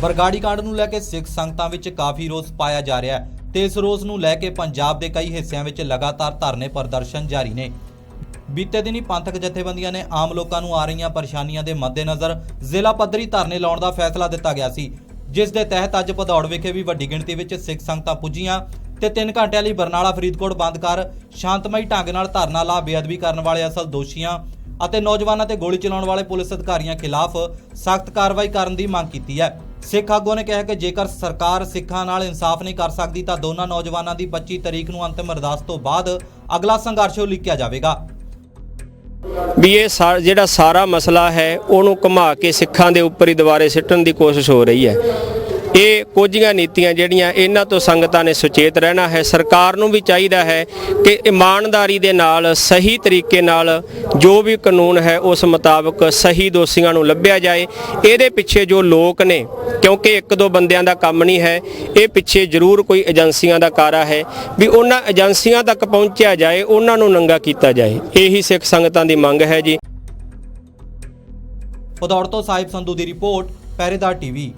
ਬਰਗਾੜੀ ਕਾਂਡ ਨੂੰ ਲੈ ਕੇ ਸਿੱਖ ਸੰਗਤਾਂ ਵਿੱਚ ਕਾਫੀ ਰੋਸ ਪਾਇਆ ਜਾ ਰਿਹਾ ਹੈ ਤੇ ਇਸ ਰੋਸ ਨੂੰ ਲੈ ਕੇ ਪੰਜਾਬ ਦੇ ਕਈ ਹਿੱਸਿਆਂ ਵਿੱਚ ਲਗਾਤਾਰ ਧਰਨੇ ਪ੍ਰਦਰਸ਼ਨ ਜਾਰੀ ਨੇ। ਬੀਤੇ ਦਿਨੀ ਪੰਥਕ ਜਥੇਬੰਦੀਆਂ ਨੇ ਆਮ ਲੋਕਾਂ ਨੂੰ ਆ ਰਹੀਆਂ ਪਰੇਸ਼ਾਨੀਆਂ ਦੇ ਮੱਦੇਨਜ਼ਰ ਜ਼ਿਲ੍ਹਾ ਪੱਧਰੀ ਧਰਨੇ ਲਾਉਣ ਦਾ ਫੈਸਲਾ ਦਿੱਤਾ ਗਿਆ ਸੀ, ਜਿਸ ਦੇ ਤਹਿਤ ਅੱਜ ਭਦੌੜ ਵਿਖੇ ਵੀ ਵੱਡੀ ਗਿਣਤੀ ਵਿੱਚ ਸਿੱਖ ਸੰਗਤਾਂ ਪੁੱਜੀਆਂ ਤੇ 3 ਘੰਟਿਆਂ ਲਈ ਬਰਨਾਲਾ ਫਰੀਦਕੋਟ ਬੰਦ ਕਰ ਸ਼ਾਂਤਮਈ ਢੰਗ ਨਾਲ ਧਰਨਾ ਲਾ ਬੇਅਦਬੀ ਕਰਨ ਵਾਲੇ ਅਸਲ ਦੋਸ਼ੀਆਂ ਅਤੇ ਨੌਜਵਾਨਾਂ ਤੇ ਗੋਲੀ ਚਲਾਉਣ ਵਾਲੇ ਪੁਲਿਸ ਅਧਿਕਾਰੀਆਂ ਖਿਲਾਫ ਸਖਤ ਕਾਰਵਾਈ ਕਰਨ ਦੀ ਮੰਗ ਕੀਤੀ ਹੈ। ਸਿੱਖ ਆਗੂਆਂ ਨੇ ਕਿਹਾ ਕਿ ਜੇਕਰ ਸਰਕਾਰ ਸਿੱਖਾਂ ਨਾਲ ਇਨਸਾਫ ਨਹੀਂ ਕਰ ਸਕਦੀ ਤਾਂ ਦੋਨਾਂ ਨੌਜਵਾਨਾਂ ਦੀ 25 ਤਰੀਕ ਨੂੰ ਅੰਤਿਮ ਅਰਦਾਸ ਤੋਂ ਬਾਅਦ ਅਗਲਾ ਸੰਘਰਸ਼ ਉਲੀਕਿਆ ਜਾਵੇਗਾ। ਵੀ ਇਹ ਸਾ- ਜਿਹੜਾ ਸਾਰਾ ਮਸਲਾ ਹੈ, ਉਹਨੂੰ ਘੁਮਾ ਕੇ ਸਿੱਖਾਂ ਦੇ ਉੱਪਰ ਹੀ ਦੁਬਾਰੇ ਸਿੱਟਣ ਦੀ ਕੋਸ਼ਿਸ਼ ਹੋ ਰਹੀ ਹੈ। ਇਹ ਕੋਝੀਆਂ ਨੀਤੀਆਂ ਜਿਹੜੀਆਂ ਇਹਨਾਂ ਤੋਂ ਸੰਗਤਾਂ ਨੇ ਸੁਚੇਤ ਰਹਿਣਾ ਹੈ। ਸਰਕਾਰ ਨੂੰ ਵੀ ਚਾਹੀਦਾ ਹੈ ਕਿ ਇਮਾਨਦਾਰੀ ਦੇ ਨਾਲ, ਸਹੀ ਤਰੀਕੇ ਨਾਲ ਜੋ ਵੀ ਕਾਨੂੰਨ ਹੈ, ਉਸ ਮੁਤਾਬਕ ਸਹੀ ਦੋਸ਼ੀਆਂ ਨੂੰ ਲੱਭਿਆ ਜਾਏ। ਇਹਦੇ ਪਿੱਛੇ ਜੋ ਲੋਕ ਨੇ, ਕਿਉਂਕਿ ਇੱਕ ਦੋ ਬੰਦਿਆਂ ਦਾ ਕੰਮ ਨਹੀਂ ਹੈ, ਇਹ ਪਿੱਛੇ ਜ਼ਰੂਰ ਕੋਈ ਏਜੰਸੀਆਂ ਦਾ ਕਾਰਾ ਹੈ ਵੀ ਉਹਨਾਂ ਏਜੰਸੀਆਂ ਤੱਕ ਪਹੁੰਚਿਆ ਜਾਏ, ਉਹਨਾਂ ਨੂੰ ਨੰਗਾ ਕੀਤਾ ਜਾਏ। ਇਹੀ ਸਿੱਖ ਸੰਗਤਾਂ ਦੀ ਮੰਗ ਹੈ ਜੀ। ਭਦੌੜ ਤੋਂ ਸਾਹਿਬ ਸੰਧੂ ਦੀ ਰਿਪੋਰਟ ਪਹਿਰੇਦਾਰ ਟੀਵੀ।